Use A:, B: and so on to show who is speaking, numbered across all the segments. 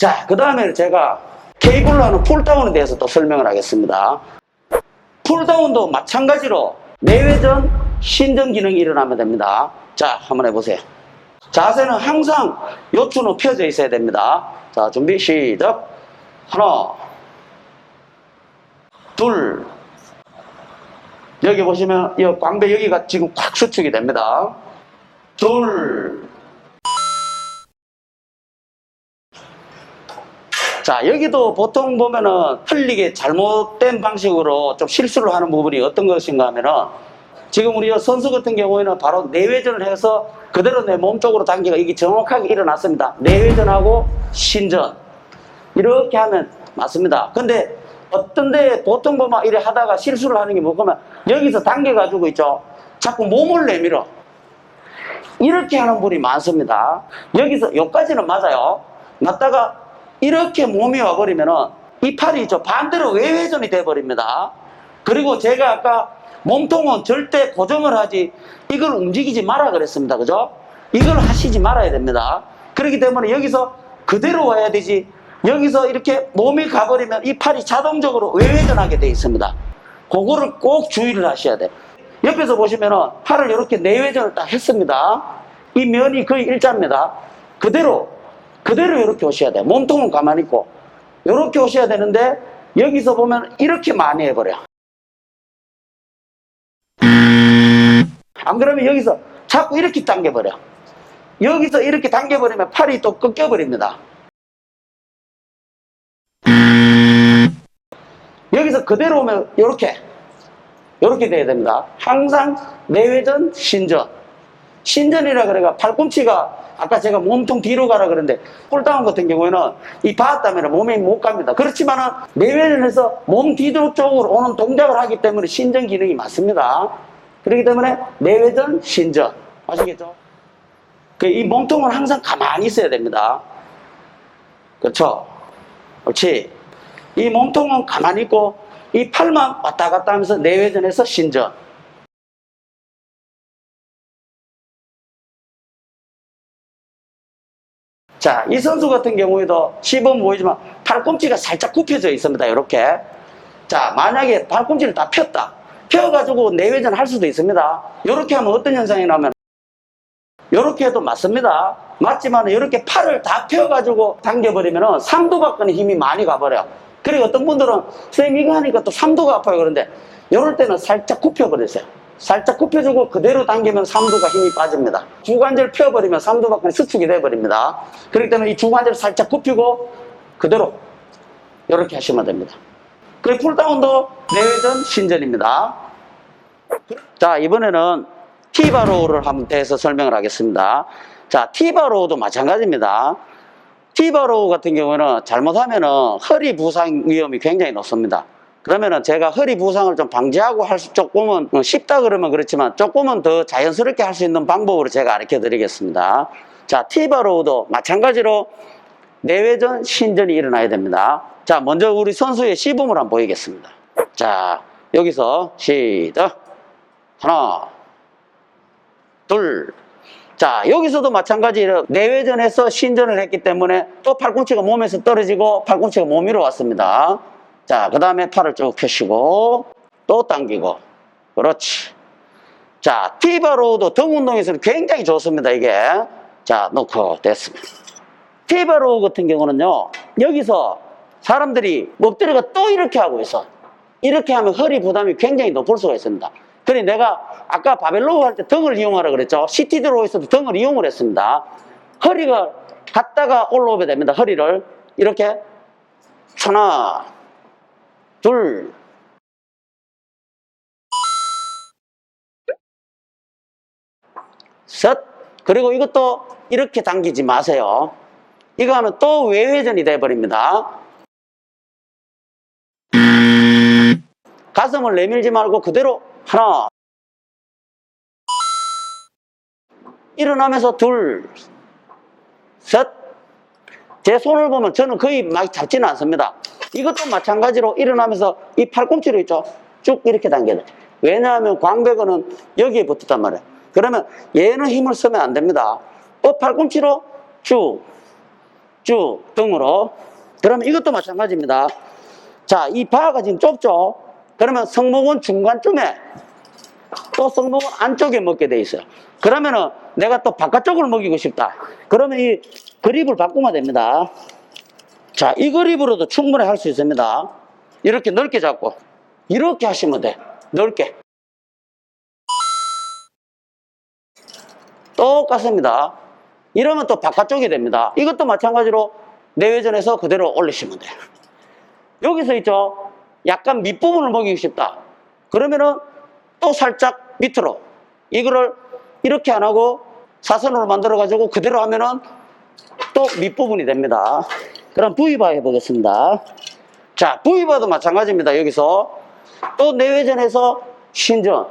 A: 자, 그 다음에 제가 케이블로 하는 풀다운에 대해서 또 설명을 하겠습니다. 풀다운도 마찬가지로 내외전 신전 기능이 일어나면 됩니다. 자, 한번 해보세요. 자세는 항상 요추는 펴져 있어야 됩니다. 자, 준비 시작. 하나, 둘. 여기 보시면 이 광배 여기가 지금 꽉 수축이 됩니다. 둘. 자, 여기도 보통 보면은 틀리게 잘못된 방식으로 좀 실수를 하는 부분이 어떤 것인가 하면은 지금 우리 선수 같은 경우에는 바로 내외전을 해서 그대로 내 몸 쪽으로 당기가 이게 정확하게 일어났습니다. 내외전하고 신전. 이렇게 하면 맞습니다. 근데 어떤 데 보통 보면 이래 하다가 실수를 하는 게 뭐냐면 여기서 당겨가지고 있죠. 자꾸 몸을 내밀어. 이렇게 하는 분이 많습니다. 여기서 여기까지는 맞아요. 맞다가 이렇게 몸이 와버리면은 이 팔이 저 반대로 외회전이 돼버립니다. 그리고 제가 아까 몸통은 절대 고정을 하지 이걸 움직이지 마라 그랬습니다. 그죠? 이걸 하시지 말아야 됩니다. 그렇기 때문에 여기서 그대로 와야 되지 여기서 이렇게 몸이 가버리면 이 팔이 자동적으로 외회전하게 돼 있습니다. 그거를 꼭 주의를 하셔야 돼요. 옆에서 보시면은 팔을 이렇게 내외전을 딱 했습니다. 이 면이 거의 일자입니다. 그대로, 그대로 이렇게 오셔야 돼요. 몸통은 가만히 있고. 이렇게 오셔야 되는데 여기서 보면 이렇게 많이 해버려. 안 그러면 여기서 자꾸 이렇게 당겨버려. 여기서 이렇게 당겨버리면 팔이 또 꺾여버립니다. 여기서 그대로 오면 이렇게 이렇게 돼야 됩니다. 항상 내외전, 신전. 신전이라 그래가 팔꿈치가 아까 제가 몸통 뒤로 가라 그랬는데 폴다운 같은 경우에는 이 바았다면 몸이 못 갑니다. 그렇지만은 내외전에서 몸 뒤로 쪽으로 오는 동작을 하기 때문에 신전 기능이 맞습니다. 그렇기 때문에 내외전, 신전. 아시겠죠? 그이 몸통은 항상 가만히 있어야 됩니다. 그렇죠? 그렇지? 이 몸통은 가만히 있고 이 팔만 왔다 갔다 하면서 내외전에서 신전. 자, 이 선수 같은 경우에도 시범 보이지만 팔꿈치가 살짝 굽혀져 있습니다. 이렇게. 자, 만약에 팔꿈치를 다 폈다. 펴가지고 내외전 할 수도 있습니다. 이렇게 하면 어떤 현상이 나면 이렇게 해도 맞습니다. 맞지만 이렇게 팔을 다 펴가지고 당겨버리면 삼두박근의 힘이 많이 가버려. 그리고 어떤 분들은 선생님 이거 하니까 또 삼두가 아파요. 그런데 이럴 때는 살짝 굽혀버리세요. 살짝 굽혀주고 그대로 당기면 삼두가 힘이 빠집니다. 주관절 펴버리면 삼두박근이 수축이 돼버립니다. 그렇기 때문에 이 주관절 살짝 굽히고 그대로 이렇게 하시면 됩니다. 그리고 풀다운도 내외전 신전입니다. 자, 이번에는 티바로우를 한번 대해서 설명을 하겠습니다. 자, 티바로우도 마찬가지입니다. 티바로우 같은 경우는 잘못하면 은 허리 부상 위험이 굉장히 높습니다. 그러면은 제가 허리 부상을 좀 방지하고 할 수 조금은 어, 쉽다 그러면 그렇지만 조금은 더 자연스럽게 할 수 있는 방법으로 제가 가르쳐 드리겠습니다. 자, 티바로우도 마찬가지로 내외전 신전이 일어나야 됩니다. 자, 먼저 우리 선수의 시범을 한번 보이겠습니다. 자, 여기서 시작. 하나, 둘. 자, 여기서도 마찬가지로 내외전에서 신전을 했기 때문에 또 팔꿈치가 몸에서 떨어지고 팔꿈치가 몸 위로 왔습니다. 자, 그 다음에 팔을 쭉 펴시고 또 당기고. 그렇지. 자, 티바로우도 등 운동에서는 굉장히 좋습니다, 이게. 자, 놓고 됐습니다. 티바로우 같은 경우는요, 여기서 사람들이 엎드려가 또 이렇게 하고 있어. 이렇게 하면 허리 부담이 굉장히 높을 수가 있습니다. 그래 내가 아까 바벨로우 할 때 등을 이용하라 그랬죠. 시티드로우에서도 등을 이용을 했습니다. 허리가 갔다가 올라오게 됩니다. 허리를 이렇게 하나, 둘, 셋. 그리고 이것도 이렇게 당기지 마세요. 이거 하면 또 외회전이 돼버립니다. 가슴을 내밀지 말고 그대로 하나 일어나면서 둘, 셋. 제 손을 보면 저는 거의 막 잡지는 않습니다. 이것도 마찬가지로 일어나면서 이 팔꿈치로 있죠. 쭉 이렇게 당겨야 돼. 왜냐하면 광배근은 여기에 붙었단 말이에요. 그러면 얘는 힘을 쓰면 안 됩니다. 어, 팔꿈치로 쭉, 쭉 등으로. 그러면 이것도 마찬가지입니다. 자, 이 바가 지금 좁죠? 그러면 성목은 중간쯤에 또 성목은 안쪽에 먹게 돼 있어요. 그러면은 내가 또 바깥쪽으로 먹이고 싶다. 그러면 이 그립을 바꾸면 됩니다. 자, 이 그립으로도 충분히 할 수 있습니다. 이렇게 넓게 잡고 이렇게 하시면 돼. 넓게. 똑같습니다. 이러면 또 바깥쪽이 됩니다. 이것도 마찬가지로 내외전에서 그대로 올리시면 돼요. 여기서 있죠. 약간 밑부분을 먹이고 싶다. 그러면은 또 살짝 밑으로 이거를 이렇게 안 하고 사선으로 만들어 가지고 그대로 하면은 또 밑부분이 됩니다. 그럼 V바 해보겠습니다. 자, V바도 마찬가지입니다. 여기서 또 내외전에서 신전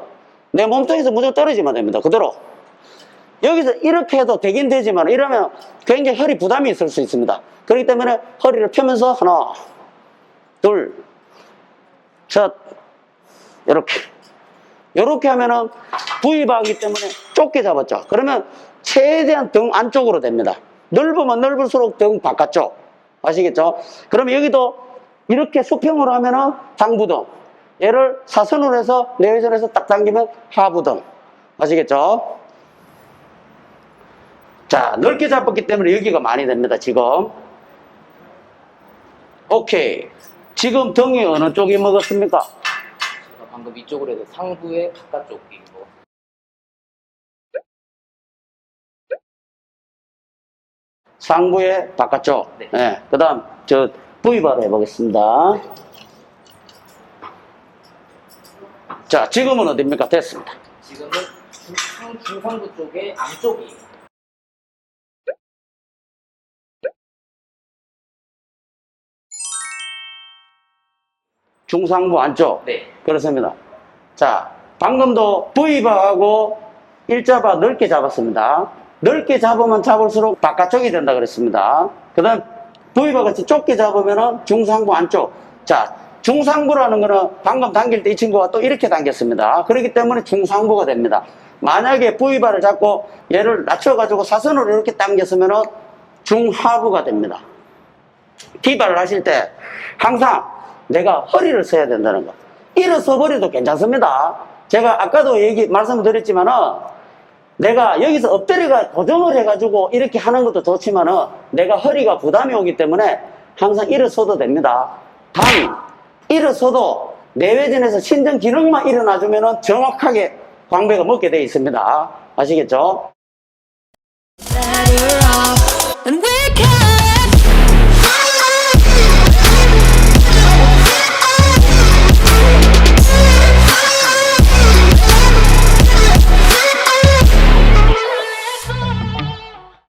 A: 내 몸통에서 무조건 떨어지면 됩니다. 그대로 여기서 이렇게 해도 되긴 되지만 이러면 굉장히 허리 부담이 있을 수 있습니다. 그렇기 때문에 허리를 펴면서 하나, 둘, 셋, 이렇게. 이렇게 하면은 V바하기 때문에 좁게 잡았죠. 그러면 최대한 등 안쪽으로 됩니다. 넓으면 넓을수록 등 바깥쪽. 아시겠죠? 그러면 여기도 이렇게 수평으로 하면은 당부등. 얘를 사선으로 해서 내외전에서 딱 당기면 하부등. 아시겠죠? 자, 넓게 잡았기 때문에 여기가 많이 됩니다, 지금. 오케이. 지금 등이 어느 쪽이 먹었습니까?
B: 제가 방금 이쪽으로 해서 상부의 바깥쪽인
A: 상부의 바깥쪽.
B: 네.
A: 네. 그 다음, 저, V바로 해보겠습니다. 자, 지금은 어딥니까? 됐습니다.
B: 지금은 중, 상 중상부 쪽의 안쪽이에요.
A: 중상부 안쪽.
B: 네.
A: 그렇습니다. 자, 방금도 V바하고 일자바 넓게 잡았습니다. 넓게 잡으면 잡을수록 바깥쪽이 된다 그랬습니다. 그 다음 V바 같이 좁게 잡으면 중상부 안쪽. 자, 중상부라는 거는 방금 당길 때 이 친구가 또 이렇게 당겼습니다. 그렇기 때문에 중상부가 됩니다. 만약에 V바를 잡고 얘를 낮춰가지고 사선으로 이렇게 당겼으면 중하부가 됩니다. T발을 하실 때 항상 내가 허리를 써야 된다는 거. 일어서 버려도 괜찮습니다. 제가 아까도 얘기, 말씀드렸지만은 내가 여기서 엎드려가 고정을 해가지고 이렇게 하는 것도 좋지만은 내가 허리가 부담이 오기 때문에 항상 일어서도 됩니다. 단, 일어서도 내외전에서 신전 기능만 일어나주면은 정확하게 광배가 먹게 되어 있습니다. 아시겠죠?